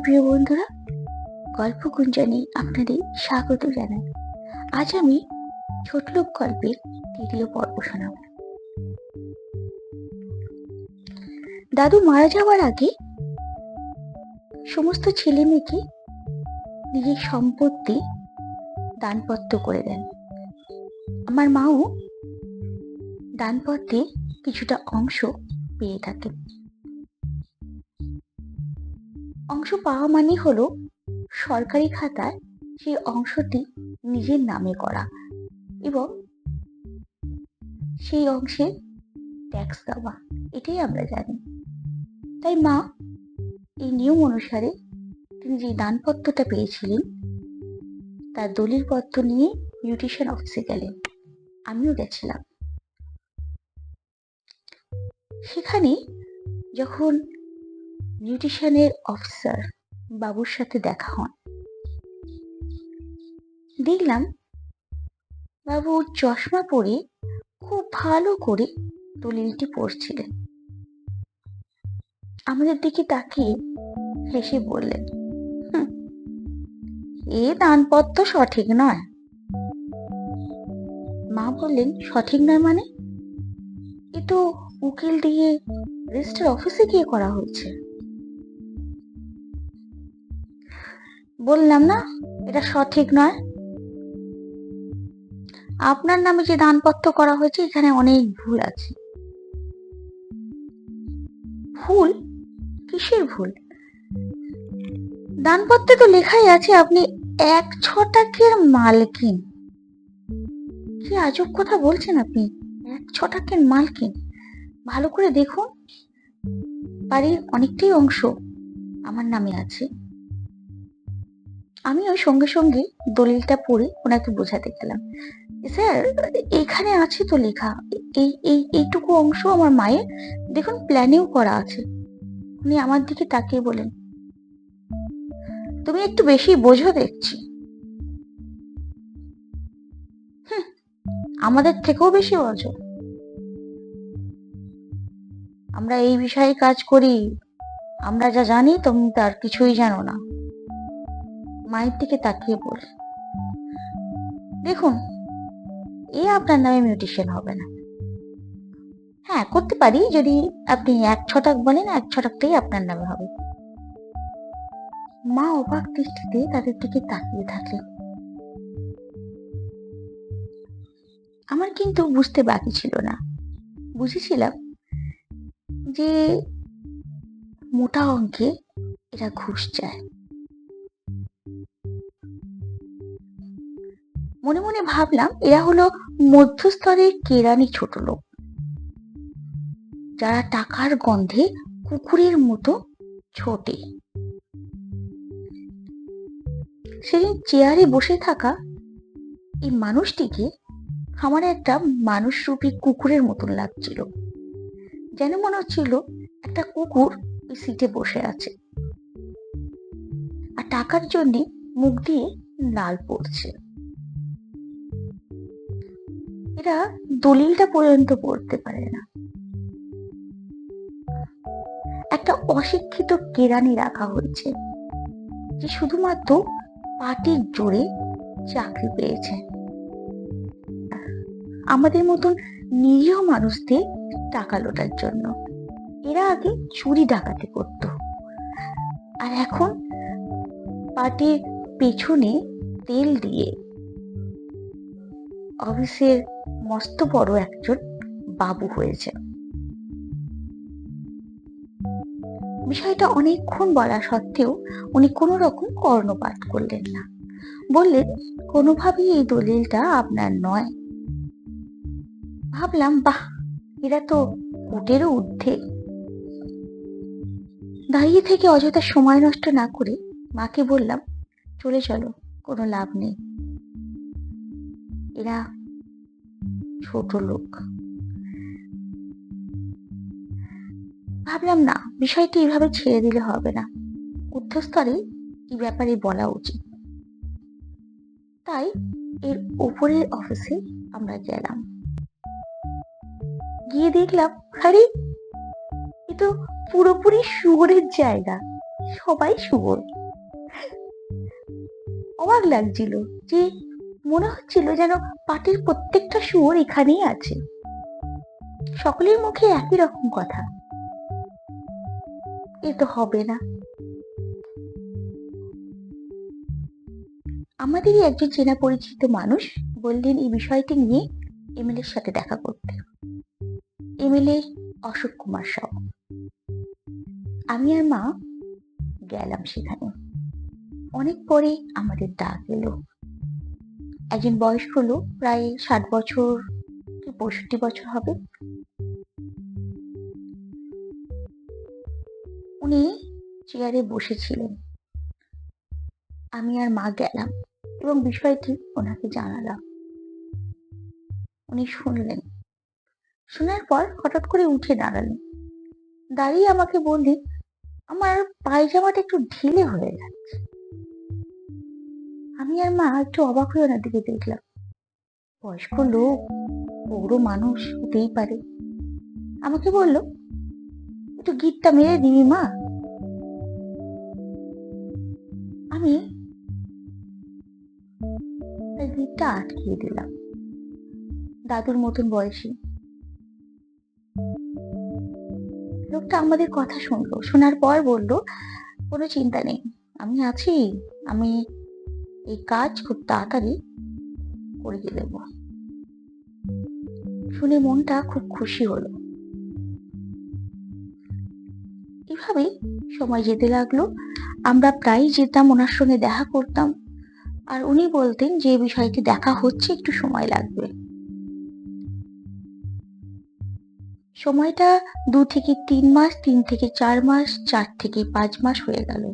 আমার প্রিয় বন্ধুরা, গল্প গুঞ্জনে আপনাদের স্বাগত জানাই। আজ আমি ছোটলোক গল্পের তৃতীয় পর্ব শোনাব। দাদু মারা যাওয়ার আগে সমস্ত ছেলে মেয়েকে নিজের সম্পত্তি দানপত্র করে দেন। আমার মাও দানপত্রে কিছুটা অংশ পেয়ে থাকেন। অংশ পাওয়া মানে হলো সরকারি খাতায় সেই অংশটি নিজের নামে করা এবং সেই অংশে ট্যাক্স দেওয়া, এটাই আমরা জানি। তাই মা, এই নিয়ম অনুসারে তিনি যে দানপত্রটা পেয়েছিলেন, তার দলিল পত্র নিয়ে মিউটেশন অফিসে গেলেন। আমিও গেছিলাম। সেখানে যখন নিউট্রিশনের অফিসার বাবুর সাথে দেখা হন। দেখলাম বাবু চশমা পরে খুব ভালো করে দলিলটি পড়ছিলেন। আমাদের দিকে তাকিয়ে হেসে বললেন "হুঁ, এ দানপত্র সঠিক নয়। মা বললেন সঠিক নয় মানে? এ তো উকিল দিয়ে রেজিস্টার অফিসে গিয়ে করা হয়েছে। বললাম না, এটা সঠিক নয়। আপনার নামে যে দানপত্র করা হয়েছে, এখানে অনেক ভুল আছে। ভুল? কিসের ভুল? দানপত্রে তো লেখাই আছে, আপনি এক ছটাকের মালকিন। কি আজব কথা বলছেন আপনি, এক ছটাকের মালকিন। ভালো করে দেখুন, বাড়ির অনেকটাই অংশ আমার নামে আছে। আমি ওই সঙ্গে সঙ্গে দলিলটা পড়ে ওনাকে বোঝাতে গেলাম। স্যার, এখানে আছে তো লেখা, এই এই, এইটুকু অংশ আমার মায়ের, দেখুন প্ল্যানেও করা আছে। উনি আমার দিকে তাকিয়ে বলেন, তুমি একটু বেশি বোঝো দেখছি। আমাদের থেকেও বেশি বোঝো। আমরা এই বিষয়ে কাজ করি, আমরা যা জানি তুমি তার কিছুই জানো না। মায়ের দিকে তাকিয়ে বল। দেখুন, এ আপনার নামে মিউটেশন হবে না। হ্যাঁ করতে পারি, যদি আপনি এক ছটাক বলেন, এক ছটাকটাই আপনার নামে হবে। মা অবাক দৃষ্টিতে তাদের দিকে তাকিয়ে থাকলেন। আমার কিন্তু বুঝতে বাকি ছিল না। বুঝেছিলাম যে মোটা অঙ্কে এরা ঘুষ চায়। মনে ভাবলাম, এরা হলো মধ্যস্তরের কেরানি ছোট লোক। যারা টাকার গন্ধে কুকুরের মতো ছোটে। সেদিন চেয়ারে বসে থাকা এই মানুষটিকে আমার একটা মানুষরূপী কুকুরের মতন লাগছিল। যেন মনে হচ্ছিল একটা কুকুর ওই সিটে বসে আছে। আর টাকার জন্য মুখ দিয়ে লাল পড়ছে। এরা দলিলটা পর্যন্ত পড়তে পারে না। একটা অশিক্ষিত কেরানি রাখা হয়েছে, যে শুধুমাত্র পার্টির জোরে চাকরি পেয়েছে। আমাদের মতন নিরীহ মানুষদের টাকা লোটার জন্য। এরা আগে চুরি ডাকাতি করত। আর এখন পার্টির পেছনে তেল দিয়ে অফিসের মস্ত বড় একজন বাবু হয়েছে। বিষয়টা অনেকক্ষণ বলা সত্ত্বেও উনি কোনো রকম কর্ণপাত করলেন না। বললেন, কোনোভাবেই এই দলিলটা আপনার নয়। ভাবলাম, বাহ, এরা তো কোটেরও ঊর্ধ্বে। দাঁড়িয়ে থেকে অযথা সময় নষ্ট না করে মাকে বললাম, চলে চলো, কোনো লাভ নেই। এরা ছোট লোক। ভাবলাম, না, বিষয়টি এইভাবে ছেড়ে দিলে হবে না। উচ্চস্তরে এই ব্যাপারে বলা উচিত। তাই এর উপরের অফিসে আমরা গেলাম। গিয়ে দেখলাম, আরে, এ তো পুরোপুরি শুয়োরের জায়গা। সবাই শুয়োর। অবাক লাগছিল যে মনে হচ্ছিল যেন পাটির প্রত্যেকটা শুয়োর এখানেই আছে। সকলের মুখে একই রকম কথা। এ তো হবে না। আমাদেরই একজন চেনা পরিচিত মানুষ বললেন এই বিষয়টি নিয়ে এমএলএর সাথে দেখা করতে। এমএলএ অশোক কুমার সাউ। আমি আর মা গেলাম সেখানে। অনেক পরে আমাদের ডাক এলো। একজন বয়স্ক লোক প্রায় ষাট বছর কি পঁয়ষট্টি বছর হবে। উনি চেয়ারে বসেছিলেন। আমি আর মা গেলাম এবং বিষয়টি ওনাকে জানালাম। উনি শুনলেন। শোনার পর হঠাৎ করে উঠে দাঁড়ালেন। দাঁড়িয়ে আমাকে বললেন, আমার পায়জামাটা একটু ঢিলে হয়ে যাচ্ছে। আমি আর মা একটু অবাক হয়ে ওনার দিকে দেখলাম। বয়স্ক লোক, বড় মানুষ, হতেই পারে। আমাকে বলল একটু গিটটা মেরে দিবি মা। আমি গিটটা আটকিয়ে দিলাম, দাদুর মতন বয়সী। লোকটা আমাদের কথা শুনলো, শোনার পর বলল, কোনো চিন্তা নেই, আমি আছি, আমি এই কাজ খুব তাড়াতাড়ি করিয়ে দেব। শুনে মনটা খুব খুশি হলো। এভাবেই সময় যেতে লাগল। আমরা প্রায় যেতাম ওনার সঙ্গে দেখা করতাম। আর উনি বলতেন যে বিষয়টি দেখা হচ্ছে, একটু সময় লাগবে। সময়টা দু থেকে তিন মাস, তিন থেকে চার মাস, চার থেকে পাঁচ মাস হয়ে গেল।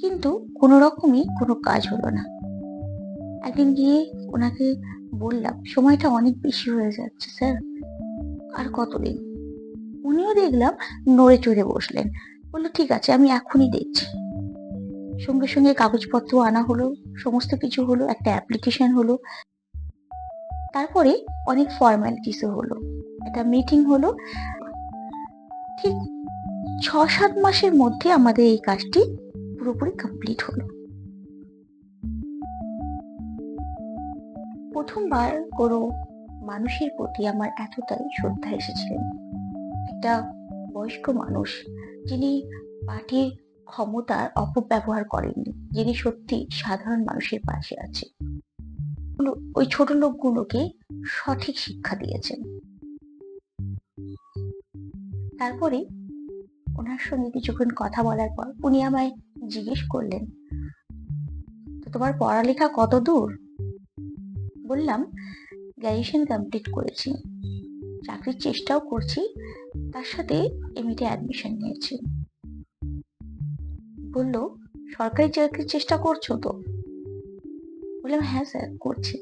কিন্তু কোনো রকমই কোনো কাজ হলো না। একদিন গিয়ে ওনাকে বললাম, সময়টা অনেক বেশি হয়ে যাচ্ছে স্যার, আর কতদিন? উনিও দেখলাম নড়ে চড়ে বসলেন। বলল, ঠিক আছে, আমি এখনই দেখছি। সঙ্গে সঙ্গে কাগজপত্র আনা হলো, সমস্ত কিছু হলো, একটা অ্যাপ্লিকেশন হলো। তারপরে অনেক ফর্মালিটিসও হলো। একটা মিটিং হলো। ঠিক ছ সাত মাসের মধ্যে আমাদের এই কাজটি পুরোপুরি কমপ্লিট হলো। প্রথমবার কোনো মানুষের প্রতি আমার এতটাই শ্রদ্ধা এসেছিলেন একটা বয়স্ক মানুষ যিনি পার্টির ক্ষমতার অপব্যবহার করেননি, যিনি সত্যি সাধারণ মানুষের পাশে আছে। ওই ছোট লোকগুলোকে সঠিক শিক্ষা দিয়েছেন। তারপরে ওনার সঙ্গে কিছুক্ষণ কথা বলার পর উনি আমায় জিজ্ঞেস করলেন, তো তোমার পড়ালেখা কত দূর? বললাম গ্র্যাজুয়েশন কমপ্লিট করেছি। চাকরির চেষ্টাও করছি, তার সাথে এমনিতে অ্যাডমিশন নিয়েছি। বলল, সরকারি চাকরির চেষ্টা করছ তো? বললাম হ্যাঁ স্যার, করছি।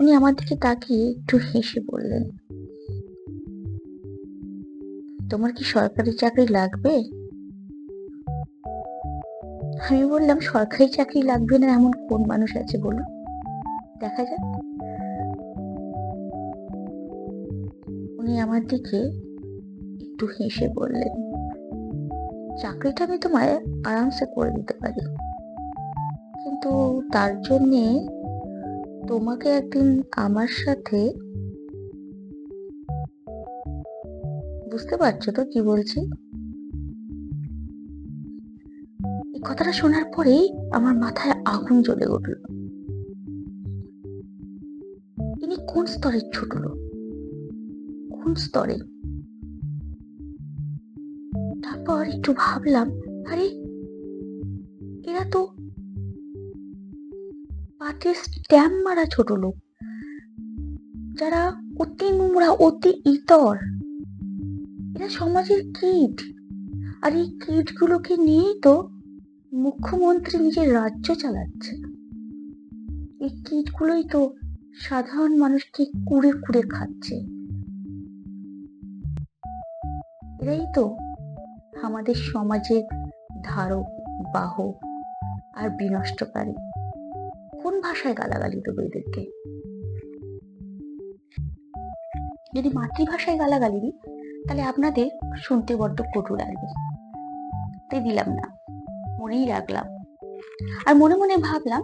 উনি আমার দিকে তাকিয়ে একটু হেসে বললেন তোমার কি সরকারি চাকরি লাগবে? আমি বললাম, সরকারি চাকরি লাগবে না, এমন কোন মানুষ আছে বলুন দেখা যাক। উনি আমার দিকে একটু হেসে বললেন, চাকরিটা আমি তোমায় আরামসে করে দিতে পারি। কিন্তু তার জন্যে তোমাকে একদিন আমার সাথে বুঝতে পারছ তো কি বলছি? এই কথাটা শোনার পরেই আমার মাথায় আগুন জ্বলে উঠল। ইনি কোন স্তরের ছোট কোন স্তরে? তারপর একটু ভাবলাম, আরে, এরা তো পাটে স্ট্যাম্প মারা ছোট লোক, যারা অতি নোংরা, অতি ইতর। এরা সমাজের কীট। আর এই কীট গুলোকে নিয়েই তো মুখ্যমন্ত্রী নিজের রাজ্য চালাচ্ছে। এই কীটগুলোই তো সাধারণ মানুষকে কুড়ে কুড়ে খাচ্ছে। এরাই তো আমাদের সমাজের ধারক, বাহক আর বিনষ্টকারী। কোন ভাষায় গালাগালি দেবো এদেরকে? যদি মাতৃভাষায় গালাগালি দিই তাহলে আপনাদের শুনতে বড্ড কটু লাগবে। তাই দিলাম না, মনেই রাখলাম। আর মনে মনে ভাবলাম,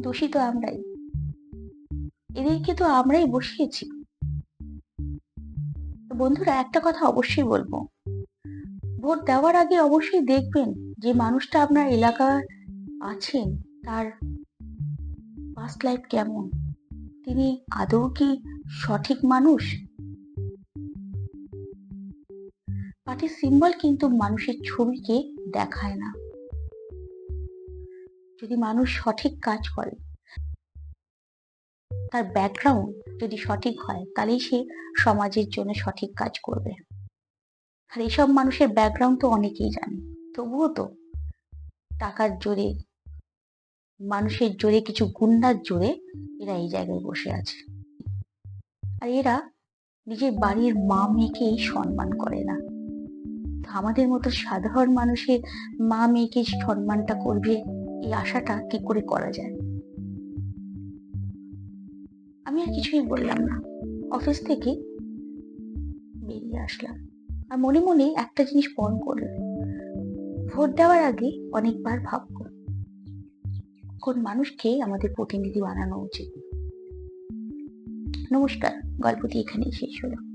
দোষী তো আমরাই। এদেরকে তো আমরাই বসিয়েছি। বন্ধুরা, একটা কথা অবশ্যই বলব। ভোট দেওয়ার আগে অবশ্যই দেখবেন যে মানুষটা আপনার এলাকার আছেন, তার পাস্ট লাইফ কেমন? তিনি আদৌ কি সঠিক মানুষ? পার্টির সিম্বল কিন্তু মানুষের ছবিকে দেখায় না। যদি মানুষ সঠিক কাজ করে, তার ব্যাকগ্রাউন্ড যদি সঠিক হয়, তাহলেই সে সমাজের জন্য সঠিক কাজ করবে। আর এইসব মানুষের ব্যাকগ্রাউন্ড তো অনেকেই জানে। তবুও তো টাকার জোরে, মানুষের জোরে কিছু গুন্ডার জোরে এরা এই জায়গায় বসে আছে। আর এরা নিজের বাড়ির মা মেয়েকেই সম্মান করে না। আমাদের মতো সাধারণ মানুষের মা মেয়েকে সম্মানটা করবে, এই আশাটা কি করে করা যায়? আমি আর কিছুই বললাম না। অফিস থেকে বেরিয়ে আসলাম। আর মনে মনে একটা জিনিস পণ করলাম ভোট দেওয়ার আগে অনেকবার ভাববো, কোন মানুষকে আমাদের প্রতিনিধি বানানো উচিত? নমস্কার, গল্পটি এখানেই শেষ হলো।